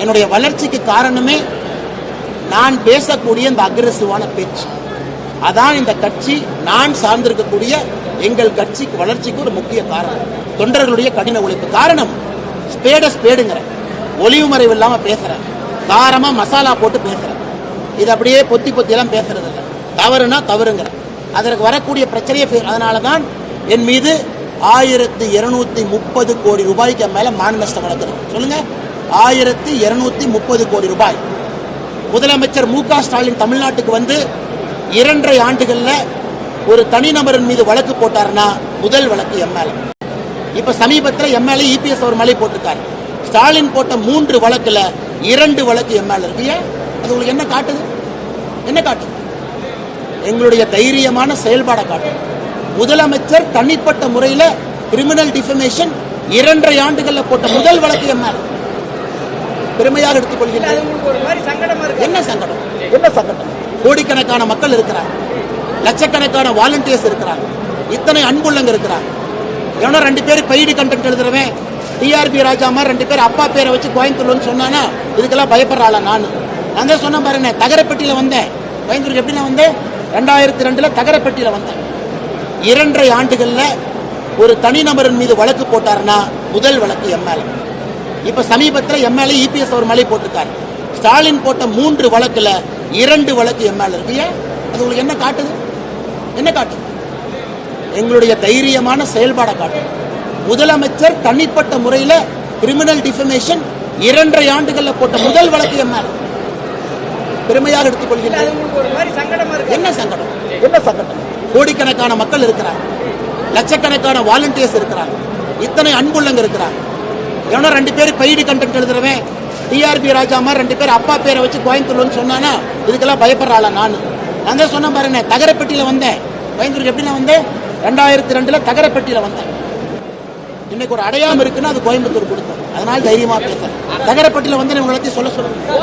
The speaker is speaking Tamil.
என்னுடைய வளர்ச்சிக்கு காரணமே நான் பேசக்கூடிய இந்த அக்ரெசிவான பேச்சு. அதான் இந்த கட்சி நான் சார்ந்திருக்கக்கூடிய எங்கள் கட்சிக்கு வளர்ச்சிக்கு ஒரு முக்கிய காரணம். தொண்டர்களுடைய கடின உழைப்பு. காரணம் ஸ்பேட ஸ்பேடுங்கிற ஒளிவு மறைவு இல்லாம பேசுறேன். காரமா மசாலா போட்டு பேசுகிறேன் இது அப்படியே பொத்தி பொத்தி எல்லாம் பேசுறது இல்லை தவறுனா தவறுங்கிற அதற்கு வரக்கூடிய பிரச்சனையை ஃபே- அதனாலதான் என் மீது ஆயிரத்தி இருநூத்தி முப்பது கோடி ரூபாய்க்கு மேல மான நஷ்டம் வழக்குது. சொல்லுங்க. ஆயிரத்தி இருநூத்தி முப்பது கோடி ரூபாய். முதலமைச்சர் மு க ஸ்டாலின் தமிழ்நாட்டுக்கு வந்து இரண்டரை ஆண்டுகளில் ஒரு தனிநபரின் மீது வழக்கு போட்டாருன்னா முதல் வழக்கு எம்எல்ஏ. இப்ப சமீபத்தில் எம்எல்ஏ இபிஎஸ் அவர் மேலே போட்டிருக்காரு. ஸ்டாலின் போட்ட மூன்று வழக்குல இரண்டு வழக்கு எம்எல்ஏ இருக்கு. அது உங்களுக்கு என்ன காட்டுது? என்ன காட்டுது? எங்களுடைய தைரியமான செயல்பாடை காட்டும் முதலமைச்சர் தனிப்பட்ட முறையில் கிரிமினல் டிஃபமேஷன் இரண்டரை ஆண்டுகளில் போட்ட முதல் வழக்கு எம்எல்ஏ. பெருமையாக எடுத்துக்கொள்கின்றேன். என்ன சங்கடம்? என்ன சங்கடம்? கோடிக்கணக்கான மக்கள் இருக்கிறாங்க லட்சக்கணக்கான வாலண்டியர்ஸ் இருக்கிறாங்க இத்தனை அன்புள்ளங்க இருக்கிறாங்க எவனோ ரெண்டு பேர் பெய்டு கண்டென்ட் எழுதுறவன் டிஆர்பி ராஜா மாதிரி ரெண்டு பேர் அப்பா பேரை வச்சு கோயம்புத்தூர்னு சொன்னானா இதுக்கெல்லாம் பயப்படுற ஆளா நான். நான் தான் சொன்னேன் பாருங்க தகரப்பட்டியில வந்தேன். கோயம்புத்தூர் எப்படி நான் வந்தேன்? ரெண்டாயிரத்தி ரெண்டுல தகரப்பட்டியில வந்தேன். இரண்டரை ஆண்டுகள்ல ஒரு தனிநபரின் மீது வழக்கு போட்டாருன்னா முதல் வழக்கு எம்எல்ஏ. இப்ப சமீபத்தில் எம்எல்ஏ இபிஎஸ் அவர் மேலே போட்டிருக்காரு. ஸ்டாலின் போட்ட மூன்று வழக்குல இரண்டு வழக்கு எம்எல்ஏ இருக்கு. ஏன்? அது உங்களுக்கு என்ன காட்டுது? என்ன காட்டுது? எங்களுடைய தைரியமான செயல்பாடை காட்டுது. முதலமைச்சர் தனிப்பட்ட முறையில் கிரிமினல் டிஃபமேஷன் இரண்டரை ஆண்டுகளில் போட்ட முதல் வழக்கு எம்எல்ஏ. பெருமையாக எடுத்துக்கொள்கின்றேன். என்ன சங்கடம்? என்ன சங்கடம்? கோடிக்கணக்கான மக்கள் இருக்கிறாங்க. லட்சக்கணக்கான வாலண்டியர்ஸ் இருக்கிறாங்க. இத்தனை அன்புள்ளங்க இருக்கிறாங்க. எவனோ ரெண்டு பேர் பெய்டு கண்டென்ட் எழுதுறவன் டிஆர்பி ராஜா மாதிரி ரெண்டு பேர் அப்பா பேரை வச்சு கோயம்புத்தூர்னு சொன்னானா இதுக்கெல்லாம் பயப்படுறாளா நான் நான். தான் சொன்னேன் பாருங்க தகரப்பட்டியில் வந்தேன். கோயம்புத்தூர் எப்படி நான் வந்தேன்? ரெண்டாயிரத்தி ரெண்டுல தகரப்பட்டியில் வந்தேன். இன்னைக்கு ஒரு அடையாம இருக்குன்னா அது கோயம்புத்தூர் கொடுத்தோம் அதனால தைரியமா பேசுறேன். தகரப்பட்டியில் வந்து உங்களை சொல்ல சொல்லுங்க.